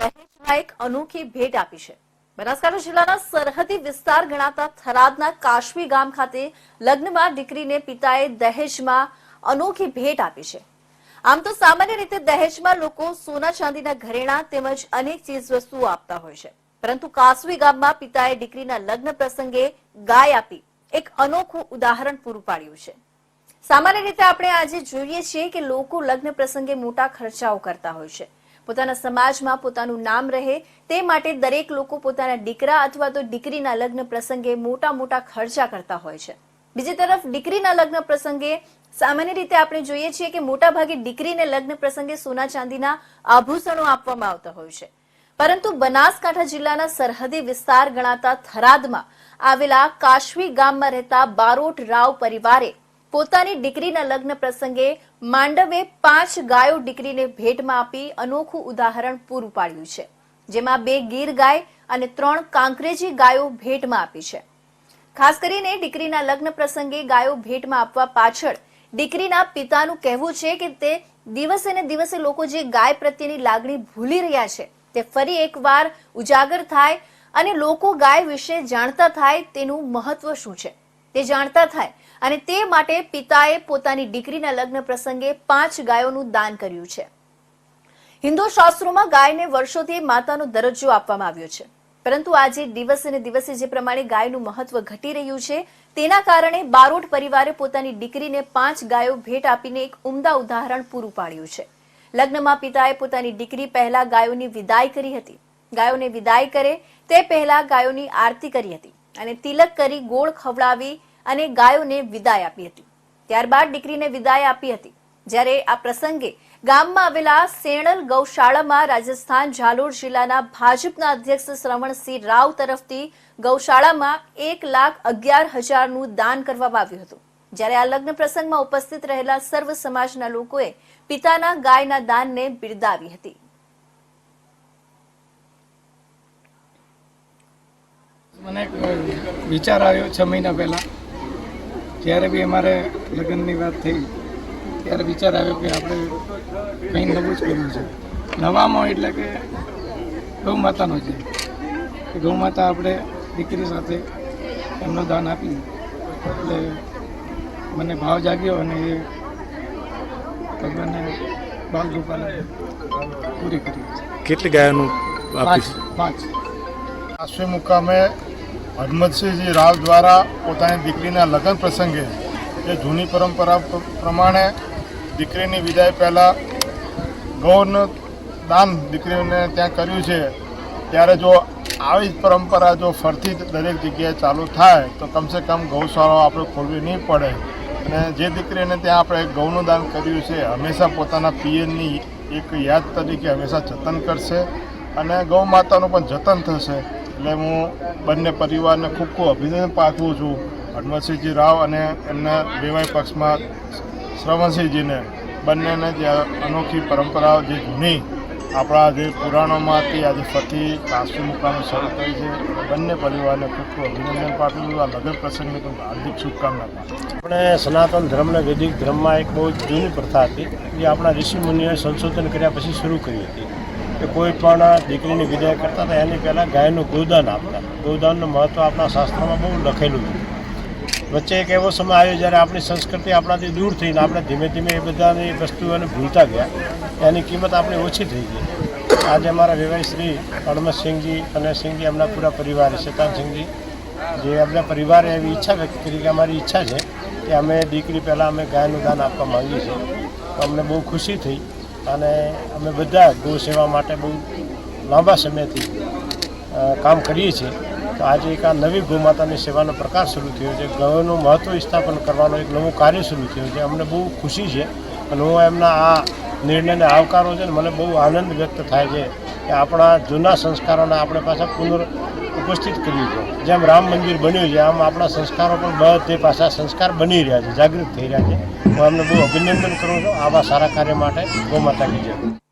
દહેજમાં એક અનોખી ભેટ આપી છે. બનાસકાંઠા જિલ્લાના સરહદી વિસ્તાર ગણાતા થરાદના કાશવી ગામ ખાતે લગ્નમાં દીકરીને પિતાએ દહેજમાં અનોખી ભેટ આપી છે. આમ તો સામાન્ય રીતે દહેજમાં લોકો સોના ચાંદીના ઘરેણા તેમજ અનેક ચીજવસ્તુઓ આપતા હોય છે. પરંતુ કાસવી ગામમાં પિતાએ દીકરીના લગ્ન પ્રસંગે ગાય આપી એક અનોખું ઉદાહરણ પૂરું પાડ્યું છે. સામાન્ય રીતે આપણે આજે જોઈએ છીએ કે લોકો લગ્ન પ્રસંગે મોટા ખર્ચાઓ કરતા હોય છે. પોતાના સમાજમાં પોતાનું નામ રહે તે માટે દરેક લોકો પોતાના દીકરા અથવા તો દીકરીના લગ્ન પ્રસંગે મોટા મોટા ખર્ચા કરતા હોય છે. બીજી તરફ દીકરીના લગ્ન પ્રસંગે સામાન્ય રીતે આપણે જોઈએ છીએ કે મોટા ભાગે દીકરીને લગ્ન પ્રસંગે સોના ચાંદીના આભૂષણો આપવામાં આવતા હોય છે. પરંતુ બનાસકાંઠા જિલ્લાના સરહદી વિસ્તાર ગણાતા થરાદમાં આવેલા કાશવી ગામમાં રહેતા બારોટ રાવ પરિવારે પોતાની દીકરીના લગ્ન પ્રસંગે માંડવે પાંચ ગાયો દીકરીને ભેટમાં આપી અનોખું ઉદાહરણ પૂરું પાડ્યું છે, જેમાં બે ગીર ગાય અને ત્રણ કાંકરેજી ગાયો ભેટમાં આપી છે. ખાસ કરીને દીકરીના લગ્ન પ્રસંગે ગાયો ભેટમાં આપવા પાછળ દીકરીના પિતાનું કહેવું છે કે તે દિવસે ને દિવસે લોકો જે ગાય પ્રત્યેની લાગણી ભૂલી રહ્યા છે, તે ફરી એકવાર ઉજાગર થાય અને લોકો ગાય વિશે જાણતા થાય તેનું મહત્વ શું છે. તે જાણતા થાય. અને તે માટે પિતાએ પોતાની દીકરીના લગ્ન પ્રસંગે પાંચ ગાયોનું દાન કર્યું છે. હિન્દુ શાસ્ત્રોમાં ગાયને વર્ષોથી માતાનો દરજ્જો આપવામાં આવ્યો છે. પરંતુ આજે દિવસે ને દિવસે જે પ્રમાણે ગાયનું મહત્વ ઘટી રહ્યું છે, તેના કારણે બારોટ પરિવારે પોતાની દીકરીને પાંચ ગાયો ભેટ આપીને એક ઉમદા ઉદાહરણ પૂરું પાડ્યું છે. લગ્નમાં પિતાએ પોતાની દીકરી પહેલા ગાયોની વિદાય કરી હતી. ગાયોને વિદાય કરે તે પહેલા ગાયોની આરતી કરી હતી. અને તિલક કરી ગોળ ખવડાવી અને ગાયોને વિદાય આપી હતી. ત્યારબાદ દીકરીને વિદાય આપી હતી. જ્યારે આ પ્રસંગે ગામમાં આવેલા સેણલ ગૌશાળામાં રાજસ્થાન ઝાલોર જિલ્લાના ભાજપના અધ્યક્ષ શ્રવણસિંહ રાવ તરફથી ગૌશાળામાં એક લાખ અગિયાર હજારનું દાન કરવામાં આવ્યું હતું. જ્યારે આ લગ્ન પ્રસંગમાં ઉપસ્થિત રહેલા સર્વ સમાજના લોકોએ પિતાના ગાયના દાનને બિરદાવી હતી. મને વિચાર આવ્યો છ મહિના પહેલાં. જ્યારે બી અમારે લગ્નની વાત થઈ ત્યારે વિચાર આવ્યો કે આપણે કંઈ નવું જ કરવું છે. નવામાં એટલે કે ગૌ માતાનો છે. કે ગૌ માતા આપણે દીકરી સાથે એમનું દાન આપી એટલે મને ભાવ જાગ્યો અને એ ભગવાનને બાલ રૂપાને પૂરી કરી. કેટલી ગાયોનું પાંચ પાંચ. આશ્રય મુકામે હરમતસિંહજી રાવ દ્વારા પોતાની દીકરીના લગ્ન પ્રસંગે જે જૂની પરંપરા પ્રમાણે દીકરીની વિદાય પહેલાં ગૌનું દાન દીકરીને ત્યાં કર્યું છે. ત્યારે જો આવી જ પરંપરા જો ફરતી દરેક જગ્યાએ ચાલુ થાય, તો કમસે કમ ગૌશાળાઓ આપણે ખોલવી નહીં પડે. અને જે દીકરીને ત્યાં આપણે ગૌનું દાન કર્યું છે, હંમેશા પોતાના પિયરની એક યાદ તરીકે હંમેશા જતન કરશે અને ગૌ માતાનું પણ જતન થશે. એટલે હું બંને પરિવારને ખૂબ ખૂબ અભિનંદન પાઠવું છું. હનુમતસિંહજી રાવ અને એમના બેવાય પક્ષમાં શ્રવણસિંહજીને બંનેને જે અનોખી પરંપરાઓ જે જૂની આપણા જે પુરાણોમાં હતી, આજે ફરી કાશી મુકામે શરૂ થઈ છે. બંને પરિવારને ખૂબ ખૂબ અભિનંદન પાઠવું આ લગ્ન પ્રસંગને તો હાર્દિક શુભકામના આપણે સનાતન ધર્મને વૈદિક ધર્મમાં એક બહુ જૂની પ્રથા હતી. જે આપણા ઋષિ મુનિઓએ સંશોધન કર્યા પછી શરૂ કરી હતી. કે કોઈ પણ દીકરીની વિદાય કરતા હતા, એની પહેલાં ગાયનું ગોદાન આપતા. ગોદાનનું મહત્ત્વ આપણા શાસ્ત્રોમાં બહુ લખેલું છે. વચ્ચે એક એવો સમય આવ્યો જ્યારે આપણી સંસ્કૃતિ આપણાથી દૂર થઈને આપણે ધીમે ધીમે એ બધાની વસ્તુઓને ભૂલતા ગયા. એની કિંમત આપણી ઓછી થઈ ગઈ. આજે અમારા વેવાઈ શ્રી અણમતસિંહજી અને સિંહજી એમના પૂરા પરિવાર શેતાનસિંહજી જે એમના પરિવારે એવી ઈચ્છા વ્યક્ત કરી કે અમારી ઈચ્છા છે કે અમે દીકરી પહેલાં અમે ગાયનું દાન આપવા માંગીએ છીએ. અમને બહુ ખુશી થઈ. અને અમે બધા ગૌ સેવા માટે બહુ લાંબા સમયથી કામ કરીએ છીએ. તો આજે એક આ નવી ગૌ માતાની સેવાનો પ્રકાર શરૂ થયો છે. ગૌનું મહત્ત્વ સ્થાપન કરવાનો એક નવું કાર્ય શરૂ થયું છે. અમને બહુ ખુશી છે અને હું એમના આ નિર્ણયને આવકારો છે ને મને બહુ આનંદ વ્યક્ત થાય છે. કે આપણા જૂના સંસ્કારોને આપણે પાછા પુનઃ ઉપસ્થિત કરીએ છીએ. જેમ રામ મંદિર બન્યું છે, આમ આપણા સંસ્કારો પણ બધે પાછા સંસ્કાર બની રહ્યા છે, જાગૃત થઈ રહ્યા છે. હું એમને બહુ અભિનંદન કરું છું. આવા સારા કાર્ય માટે ગૌ માતા કી